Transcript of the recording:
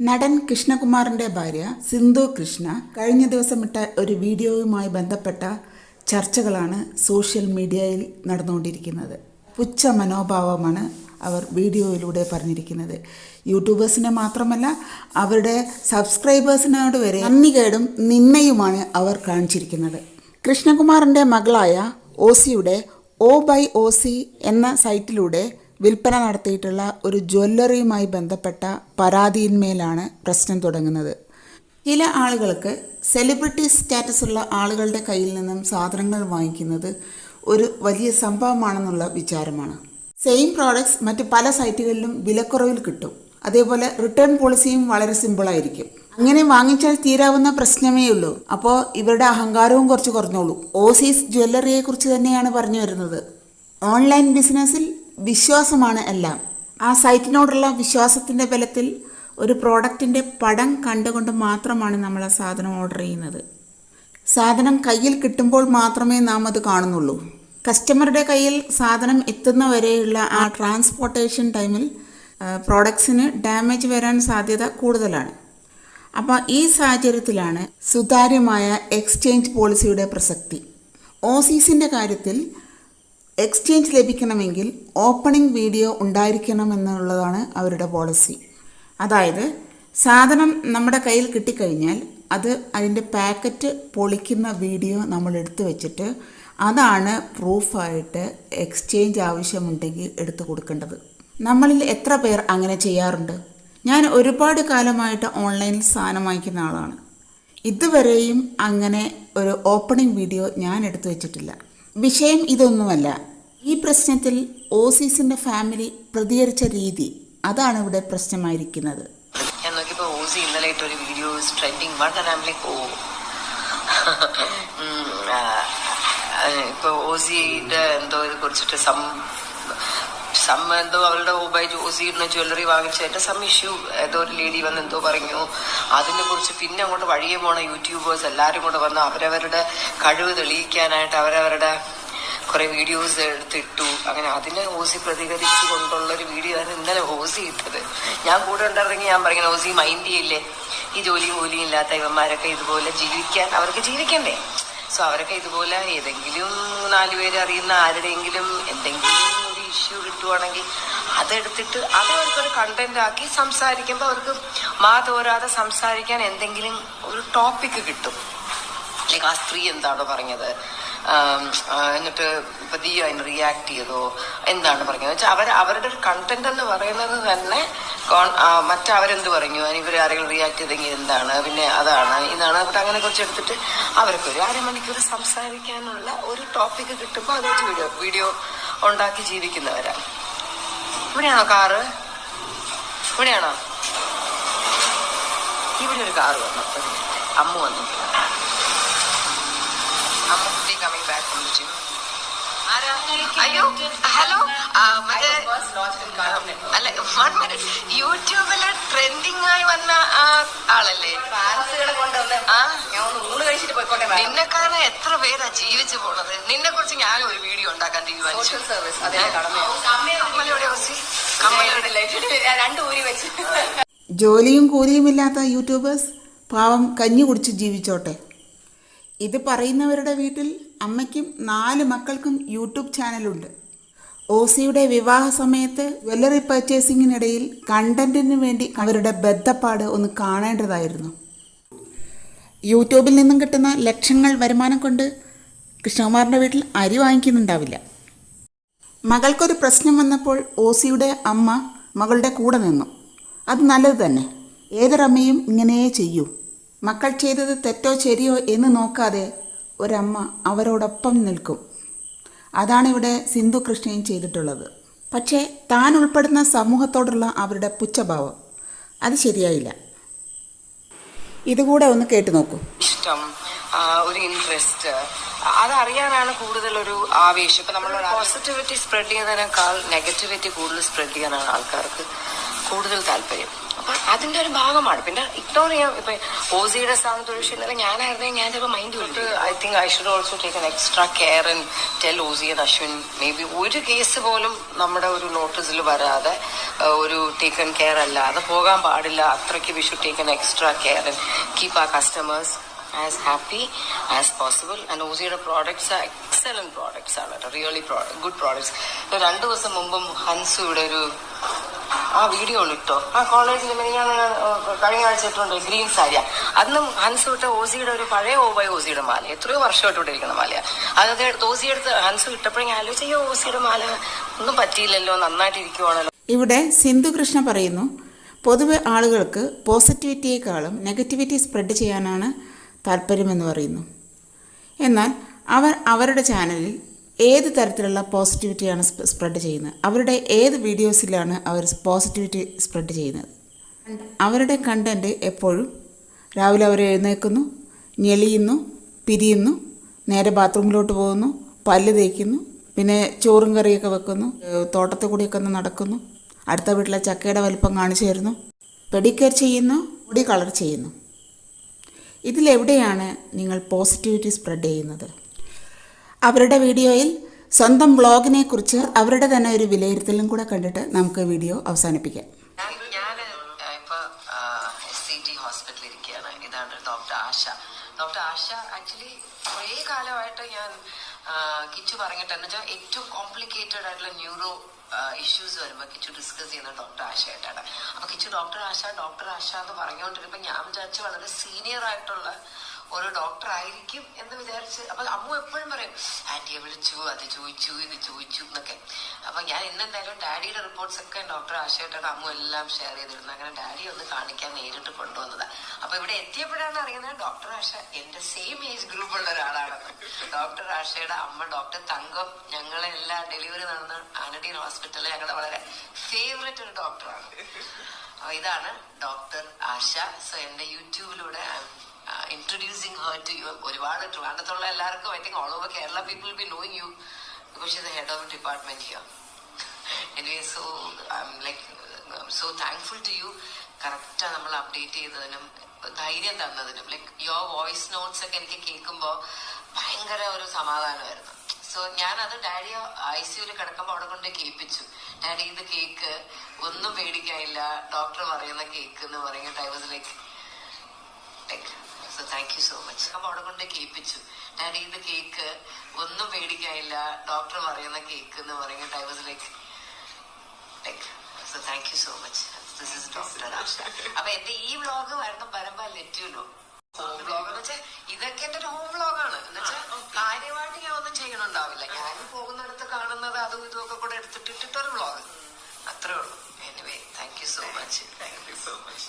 നടൻ കൃഷ്ണകുമാറിന്റെ ഭാര്യ സിന്ധു കൃഷ്ണ കഴിഞ്ഞ ദിവസം ഇട്ട ഒരു വീഡിയോയുമായി ബന്ധപ്പെട്ട ചർച്ചകളാണ് സോഷ്യൽ മീഡിയയിൽ നടന്നുകൊണ്ടിരിക്കുന്നത്. പുച്ഛ മനോഭാവമാണ് അവർ വീഡിയോയിലൂടെ പറഞ്ഞിരിക്കുന്നത്. യൂട്യൂബേഴ്സിനെ മാത്രമല്ല അവരുടെ സബ്സ്ക്രൈബേഴ്സിനോട് വരെ നന്ദികേടും നിന്നയുമാണ് അവർ കാണിച്ചിരിക്കുന്നത്. കൃഷ്ണകുമാറിന്റെ മകളായ ഓസിയുടെ ഓ ബൈ ഒ സി എന്ന സൈറ്റിലൂടെ വിൽപ്പന നടത്തിയിട്ടുള്ള ഒരു ജ്വല്ലറിയുമായി ബന്ധപ്പെട്ട പരാതിയിന്മേലാണ് പ്രശ്നം തുടങ്ങുന്നത്. ചില ആളുകൾക്ക് സെലിബ്രിറ്റി സ്റ്റാറ്റസ് ഉള്ള ആളുകളുടെ കയ്യിൽ നിന്നും സാധനങ്ങൾ വാങ്ങിക്കുന്നത് ഒരു വലിയ സംഭവമാണെന്നുള്ള വിചാരമാണ്. സെയിം പ്രോഡക്ട്സ് മറ്റ് പല സൈറ്റുകളിലും വിലക്കുറവിൽ കിട്ടും. അതേപോലെ റിട്ടേൺ പോളിസിയും വളരെ സിമ്പിളായിരിക്കും അങ്ങനെ വാങ്ങിച്ചാൽ തീരാവുന്ന പ്രശ്നമേ ഉള്ളൂ. അപ്പോൾ ഇവരുടെ അഹങ്കാരവും കുറച്ച് കുറഞ്ഞോളൂ. ഓസീസ് ജ്വല്ലറിയെക്കുറിച്ച് തന്നെയാണ് പറഞ്ഞു വരുന്നത്. ഓൺലൈൻ ബിസിനസ്സിൽ വിശ്വാസമാണ് എല്ലാം. ആ സൈറ്റിനോടുള്ള വിശ്വാസത്തിന്റെ ബലത്തിൽ ഒരു പ്രോഡക്റ്റിന്റെ പടം കണ്ടുകൊണ്ട് മാത്രമാണ് നമ്മൾ ആ സാധനം ഓർഡർ ചെയ്യുന്നത്. സാധനം കയ്യിൽ കിട്ടുമ്പോൾ മാത്രമേ നാം അത് കാണുന്നുള്ളൂ. കസ്റ്റമറുടെ കയ്യിൽ സാധനം എത്തുന്ന വരെയുള്ള ആ ട്രാൻസ്പോർട്ടേഷൻ ടൈമിൽ പ്രോഡക്ട്സിന് ഡാമേജ് വരാൻ സാധ്യത കൂടുതലാണ്. അപ്പോൾ ഈ സാഹചര്യത്തിലാണ് സുതാര്യമായ എക്സ്ചേഞ്ച് പോളിസിയുടെ പ്രസക്തി. ഓസീസിന്റെ കാര്യത്തിൽ എക്സ്ചേഞ്ച് ലഭിക്കണമെങ്കിൽ ഓപ്പണിംഗ് വീഡിയോ ഉണ്ടായിരിക്കണം എന്നുള്ളതാണ് അവരുടെ പോളിസി. അതായത് സാധനം നമ്മുടെ കയ്യിൽ കിട്ടിക്കഴിഞ്ഞാൽ അത് അതിന്റെ പാക്കറ്റ് പൊളിക്കുന്ന വീഡിയോ നമ്മൾ എടുത്തു വെച്ചിട്ട് അതാണ് പ്രൂഫായിട്ട് എക്സ്ചേഞ്ച് ആവശ്യമുണ്ടെങ്കിൽ എടുത്തു കൊടുക്കേണ്ടത്. നമ്മളിൽ എത്ര പേർ അങ്ങനെ ചെയ്യാറുണ്ട്? ഞാൻ ഒരുപാട് കാലമായിട്ട് ഓൺലൈനിൽ സാധനം വാങ്ങിക്കുന്ന ആളാണ്. ഇതുവരെയും അങ്ങനെ ഒരു ഓപ്പണിംഗ് വീഡിയോ ഞാൻ എടുത്തു വെച്ചിട്ടില്ല. വിഷയം ഇതൊന്നുമല്ല. ഈ പ്രശ്നത്തിൽ ഓസീസിന്റെ ഫാമിലി പ്രതികരിച്ച രീതി അതാണ് ഇവിടെ പ്രശ്നമായിരിക്കുന്നത്. ഞാൻ നോക്കിയപ്പോ ഓസി ഒരു ട്രെൻഡിങ് ഓ ഓസിയുടെ എന്തോ ഇത് കുറിച്ചിട്ട് സം സം എന്തോ അവളുടെ ബൈ ജോസിന്ന് ജ്വല്ലറി വാങ്ങിച്ചതിന്റെ സം ഇഷ്യൂ ഏതോ ഒരു ലേഡി വന്ന് എന്തോ പറഞ്ഞു. അതിനെ കുറിച്ച് പിന്നെ അങ്ങോട്ട് വഴിയെ പോണ യൂട്യൂബേഴ്സ് എല്ലാരും കൂടെ വന്ന് അവരവരുടെ കഴിവ് തെളിയിക്കാനായിട്ട് അവരവരുടെ കുറെ വീഡിയോസ് എടുത്തിട്ടു. അങ്ങനെ അതിനെ ഓസി പ്രതികരിച്ചു കൊണ്ടുള്ള ഒരു വീഡിയോ ആണ് ഇന്നലെ ഓസി ഇട്ടത്. ഞാൻ കൂടെ ഉണ്ടായിരുന്നെങ്കിൽ ഞാൻ പറയുന്നത് ഓസി മൈൻഡ് ചെയ്യില്ലേ? ഈ ജോലിയും കൂലിയും ഇല്ലാത്ത ഇവന്മാരൊക്കെ ഇതുപോലെ ജീവിക്കാൻ അവർക്ക് ജീവിക്കണ്ടേ? സോ അവരൊക്കെ ഇതുപോലെ ഏതെങ്കിലും നാലുപേര് അറിയുന്ന ആരുടെയെങ്കിലും എന്തെങ്കിലും ഇഷ്യൂ കിട്ടുവാണെങ്കിൽ അതെടുത്തിട്ട് അത് അവർക്കൊരു കണ്ടന്റ് ആക്കി സംസാരിക്കുമ്പോൾ അവർക്ക് മാ തോരാതെ സംസാരിക്കാൻ എന്തെങ്കിലും ഒരു ടോപ്പിക് കിട്ടും. ലൈക്ക് ആ സ്ത്രീ എന്താണോ പറഞ്ഞത്? എന്നിട്ട് നീ അതിന് റിയാക്ട് ചെയ്തോ? എന്താണ് പറഞ്ഞത്? വെച്ചാൽ അവർ അവരുടെ ഒരു കണ്ടന്റ് എന്ന് പറയുന്നത് തന്നെ മറ്റവരെന്ത് പറഞ്ഞു? ഇവർ ആരെങ്കിലും റിയാക്ട് ചെയ്തെങ്കിൽ എന്താണ്? പിന്നെ അതാണ്. ഇതാണ് എന്നിട്ട് അങ്ങനെ കുറച്ച് എടുത്തിട്ട് അവർക്ക് ഒരു അരമണിക്കൂർ സംസാരിക്കാനുള്ള ഒരു ടോപ്പിക് കിട്ടുമ്പോൾ അത് വെച്ച് വീഡിയോ വീഡിയോ ഉണ്ടാക്കി ജീവിക്കുന്നവരാണ് ഇവിടെയാണോ കാറ്? ഇവിടെയാണോ? ഇവിടെ ഒരു കാറ് വന്നു. അമ്മ വന്നു. Coming from the gym. അയ്യോ ഹലോ മറ്റേ അല്ല വൺ മിനിറ്റ് യൂട്യൂബിൽ ട്രെൻഡിങ് ആയി വന്ന ആ ആളല്ലേ? നിന്നെ കാരണം എത്ര പേരാ ജീവിച്ചു പോണത്? നിന്നെ കുറിച്ച് ഞാൻ ഒരു വീഡിയോ ഉണ്ടാക്കാൻ തീരുമാനിച്ചു. ജോലിയും കൂലിയുമില്ലാത്ത യൂട്യൂബേഴ്സ് പാവം കഞ്ഞി കുടിച്ച് ജീവിച്ചോട്ടെ. ഇത് പറയുന്നവരുടെ വീട്ടിൽ അമ്മയ്ക്കും നാല് മക്കൾക്കും യൂട്യൂബ് ചാനലുണ്ട്. ഓസിയുടെ വിവാഹ സമയത്ത് ജ്വല്ലറി പർച്ചേസിങ്ങിനിടയിൽ കണ്ടന്റിന് വേണ്ടി അവരുടെ ബദ്ധപ്പാട് ഒന്ന് കാണേണ്ടതായിരുന്നു. യൂട്യൂബിൽ നിന്നും കിട്ടുന്ന ലക്ഷങ്ങൾ വരുമാനം കൊണ്ട് കൃഷ്ണകുമാറിന്റെ വീട്ടിൽ അരി വാങ്ങിക്കുന്നുണ്ടാവില്ല. മകൾക്കൊരു പ്രശ്നം വന്നപ്പോൾ ഓസിയുടെ അമ്മ മകളുടെ കൂടെ നിന്നു. അത് നല്ലത് തന്നെ. ഏതൊരമ്മയും ഇങ്ങനെയേ ചെയ്യൂ. മക്കൾ ചെയ്തത് തെറ്റോ ശരിയോ എന്ന് നോക്കാതെ ഒരമ്മ അവരോടൊപ്പം നിൽക്കും. അതാണ് ഇവിടെ സിന്ധു കൃഷ്ണയും ചെയ്തിട്ടുള്ളത്. പക്ഷേ താൻ ഉൾപ്പെടുന്ന സമൂഹത്തോടുള്ള അവരുടെ പുച്ഛഭാവം. അത് ശരിയായില്ല. ഇതുകൂടെ ഒന്ന് കേട്ടു നോക്കൂ. ഇഷ്ടം ഒരു ഇൻട്രസ്റ്റ് അതറിയാനാണ് കൂടുതൽ ഒരു ആവേശം. ഇപ്പൊ നമ്മൾ പോസിറ്റിവിറ്റി സ്പ്രെഡ് ചെയ്യുന്നതിനേക്കാൾ നെഗറ്റിവിറ്റി കൂടുതൽ സ്പ്രെഡ് ചെയ്യാനാണ് ആൾക്കാർക്ക് കൂടുതൽ താല്പര്യം. അപ്പൊ അതിന്റെ ഒരു ഭാഗമാണ്. പിന്നെ ഇഗ്നോർ ചെയ്യാം ഇപ്പൊ ഓസിയുടെ സ്ഥാനത്ത് ഒരു ഇന്നലെ ഞാനായിരുന്നെങ്കിൽ ഞാൻ ചിലപ്പോൾ mind I think I should also take an extra care and tell Ozy and Ashwin maybe ഒരു കേസ് പോലും നമ്മുടെ ഒരു നോട്ടീസിൽ വരാതെ ഒരു ടേക്കൺ കെയർ അല്ല അത് പോകാൻ പാടില്ല. അത്രയ്ക്ക് we should take an extra care and keep ആ customers as happy as possible and ഓസിയുടെ products excellent products ആണ് കേട്ടോ റിയലി ഗുഡ് പ്രോഡക്ട്സ് രണ്ടു ദിവസം മുമ്പും ഹൻസു ഇവിടെ ഒരു ആ വീഡിയോ ഇട്ടോ. ആ കോളേജിൽ കഴിഞ്ഞ ആഴ്ച ഇട്ടുണ്ട് ഗ്രീൻ സാരിയ അന്നും ഹൻസു ഇട്ട ഓസിയുടെ ഒരു പഴയ ഓബൈ ഓസിയുടെ മാല എത്രയോ വർഷമായിട്ട് ഇവിടെ ഇരിക്കുന്ന മാലയാ. അത് എടുത്ത് ഓസി എടുത്ത് ഹൻസു ഇട്ടപ്പോഴേ ഞാൻ ആലോചിച്ചു ഓസിയുടെ മാല ഒന്നും പറ്റിയില്ലല്ലോ നന്നായിട്ട് ഇരിക്കുവാണല്ലോ ഇവിടെ സിന്ധു കൃഷ്ണ പറയുന്നു പൊതുവെ ആളുകൾക്ക് പോസിറ്റിവിറ്റിയേക്കാളും നെഗറ്റിവിറ്റി സ്പ്രെഡ് ചെയ്യാനാണ് താല്പര്യമെന്ന് പറയുന്നു. എന്നാൽ അവർ അവരുടെ ചാനലിൽ ഏത് തരത്തിലുള്ള പോസിറ്റിവിറ്റിയാണ് സ്പ- സ്പ്രെഡ് ചെയ്യുന്നത്? അവരുടെ ഏത് വീഡിയോസിലാണ് അവർ പോസിറ്റിവിറ്റി സ്പ്രെഡ് ചെയ്യുന്നത്? അവരുടെ കണ്ടന്റ് എപ്പോഴും രാവിലെ അവർ എഴുന്നേൽക്കുന്നു ഞെളിയുന്നു പിരിയുന്നു നേരെ ബാത്റൂമിലോട്ട് പോകുന്നു പല്ല് തേക്കുന്നു പിന്നെ ചോറും കറിയൊക്കെ വെക്കുന്നു തോട്ടത്തിൽ കൂടിയൊക്കെ ഒന്ന് നടക്കുന്നു അടുത്ത വീട്ടിലെ ചക്കയുടെ വലിപ്പം കാണിച്ചു തരുന്നു പെഡിക്കർ ചെയ്യുന്നു മുടി കളർ ചെയ്യുന്നു. ഇതിലെവിടെയാണ് നിങ്ങൾ പോസിറ്റിവിറ്റി സ്പ്രെഡ് ചെയ്യുന്നത്? അവരുടെ വീഡിയോയിൽ സ്വന്തം ബ്ലോഗിനെ കുറിച്ച് അവരുടെ തന്നെ ഒരു വിലയിരുത്തലും കൂടെ കണ്ടിട്ട് നമുക്ക് വീഡിയോ അവസാനിപ്പിക്കാം. ഇതാണ് ഡോക്ടർ ആശ. ഡോക്ടർ ആക്ച്വലി കുറേ കാലമായിട്ട് ഞാൻ കിച്ചു പറഞ്ഞിട്ട് എന്ന് വെച്ചാൽ ഏറ്റവും കോംപ്ലിക്കേറ്റഡ് ആയിട്ടുള്ള ന്യൂറോ ഇഷ്യൂസ് വരുമ്പോൾ കിച്ചു ഡിസ്കസ് ചെയ്യുന്ന ഡോക്ടർ ആശയായിട്ടാണ്. അപ്പൊ കിച്ചു ഡോക്ടർ ആശ ഡോക്ടർ ആശ എന്ന് പറഞ്ഞുകൊണ്ടിരുന്നപ്പോ ഞാൻ വിചാരിച്ചു വളരെ സീനിയർ ആയിട്ടുള്ള ഒരു ഡോക്ടർ ആയിരിക്കും എന്ന് വിചാരിച്ച് അപ്പൊ അമ്മു എപ്പോഴും പറയും ആന്റിയെ വിളിച്ചു അത് ചോദിച്ചു ഇത് ചോദിച്ചു എന്നൊക്കെ. അപ്പൊ ഞാൻ ഇന്നെന്തായാലും ഡാഡിയുടെ റിപ്പോർട്ട്സ് ഒക്കെ ഡോക്ടർ ആശയായിട്ടാണ് അമ്മു എല്ലാം ഷെയർ ചെയ്തിരുന്നത്. അങ്ങനെ ഡാഡി ഒന്ന് കാണിക്കാൻ നേരിട്ട് കൊണ്ടുവന്നതാ. അപ്പൊ ഇവിടെ എത്തിയപ്പോഴാണ് അറിയുന്നത് ഡോക്ടർ ആഷ എന്റെ സെയിം ഏജ് ഗ്രൂപ്പ് ഉള്ള ഒരാളാണെന്ന്. ഡോക്ടർ ആഷയുടെ അമ്മ ഡോക്ടർ തങ്കം ഞങ്ങളെ എല്ലാ ഡെലിവറി നടന്ന ആനഡീൻ ഹോസ്പിറ്റലിൽ ഞങ്ങളുടെ വളരെ ഫേവറേറ്റ് ഒരു ഡോക്ടറാണ് അപ്പൊ ഇതാണ് ഡോക്ടർ ആശ. സോ എന്റെ യൂട്യൂബിലൂടെ ഇൻട്രൊഡ്യൂസിങ് ഹേർ ടു യു ഒരുപാട് ട്രിവാൻഡത്തുള്ള എല്ലാവർക്കും I think all over Kerala people be knowing you because the head of department here anyway so I am like so thankful to you correct നമ്മൾ update ചെയ്തതിനും ധൈര്യം തന്നതിനും. Like your voice notes ഒക്കെ എനിക്ക് കേൾക്കുമ്പോൾ ഭയങ്കര ഒരു സമാധാനമായിരുന്നു. സോ ഞാനത് ഡാഡി ഐ സിയുൽ കിടക്കുമ്പോൾ അവിടെ കൊണ്ട് കേൾപ്പിച്ചു. ഡാഡി ഇത് കേക്ക്. ഒന്നും പേടിക്കാനില്ല. ഡോക്ടർ പറയുന്ന കേക്ക് എന്ന് പറയുന്നത് I was like so thank you so much അപ്പൊ അവിടെ കൊണ്ട് കേൾപ്പിച്ചു. ഡാഡി ഇത് കേക്ക്. ഒന്നും പേടിക്കാനില്ല. ഡോക്ടർ പറയുന്ന കേക്ക് എന്ന് പറയുന്നത് I was like so thank you so much this doctor Asha അപ്പൊ എന്റെ ഈ വ്ളോഗ് വരുന്ന പരമ്പ ലെറ്റുല്ലോ ഹോം വ്ളോഗ് എന്ന് വെച്ചാൽ ഇതൊക്കെ എന്റെ ഒരു ഹോം വ്ളോഗാണ് എന്ന് വെച്ചാൽ കാര്യമായിട്ട് ഞാൻ ഒന്നും ചെയ്യണുണ്ടാവില്ല ഞാൻ പോകുന്നിടത്ത് കാണുന്നത് അതും ഇതും ഒക്കെ കൂടെ എടുത്തിട്ടിട്ടൊരു വ്ളോഗ് അത്രേ ഉള്ളൂ. Anyway thank you so much thank you so much.